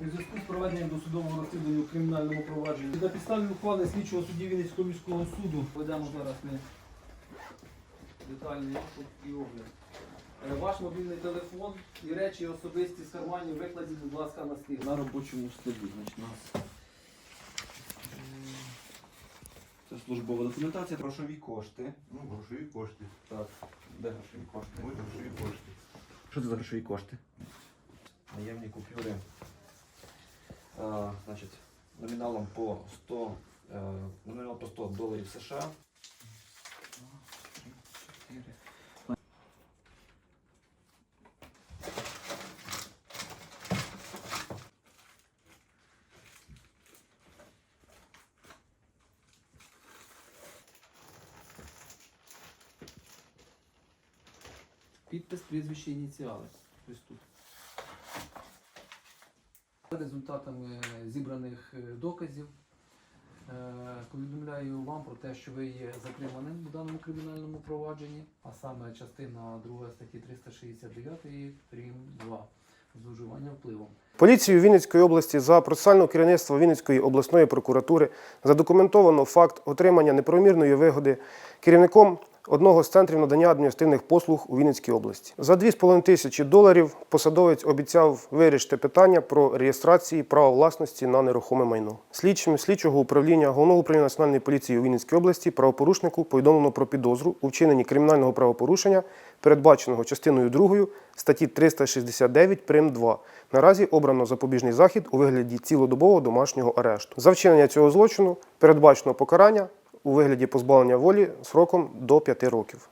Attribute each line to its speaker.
Speaker 1: у зв'язку з проведенням досудового розслідування у кримінальному провадженні. На підставі ухвали слідчого судді Вінницького міського суду ведемо зараз ми детальний і огляд. Е, Ваш мобільний телефон і речі особисті з карманів викладіть, будь ласка, на стіл.
Speaker 2: На робочому столі, значить, нас. Це службова документація, грошові кошти.
Speaker 3: Ну, грошові кошти.
Speaker 2: Так, де грошові кошти?
Speaker 3: Ось грошові кошти.
Speaker 2: Що це за грошові кошти? Наємні купюри. А, значить, номіналом по 100, е, номінал по 100 доларів США.
Speaker 1: Підпис, прізвище, ініціали. Ось тут. Результатами зібраних е, доказів е, повідомляю вам про те, що ви є затриманим у даному кримінальному провадженні, а саме частина 2 статті 369 прим. 2 зловживання впливом.
Speaker 4: Поліцією Вінницької області за процесуального керівництва Вінницької обласної прокуратури задокументовано факт отримання неправомірної вигоди керівником одного з центрів надання адміністративних послуг у Вінницькій області. За 2,5 тисячі доларів посадовець обіцяв вирішити питання про реєстрації права власності на нерухоме майно. Слідчим слідчого управління головного управління національної поліції у Вінницькій області правопорушнику повідомлено про підозру у вчиненні кримінального правопорушення, передбаченого частиною 2 статті 369 прим. 2. Наразі обрано запобіжний захід у вигляді цілодобового домашнього арешту. За вчинення цього злочину передбачено покарання у вигляді позбавлення волі сроком до 5 років.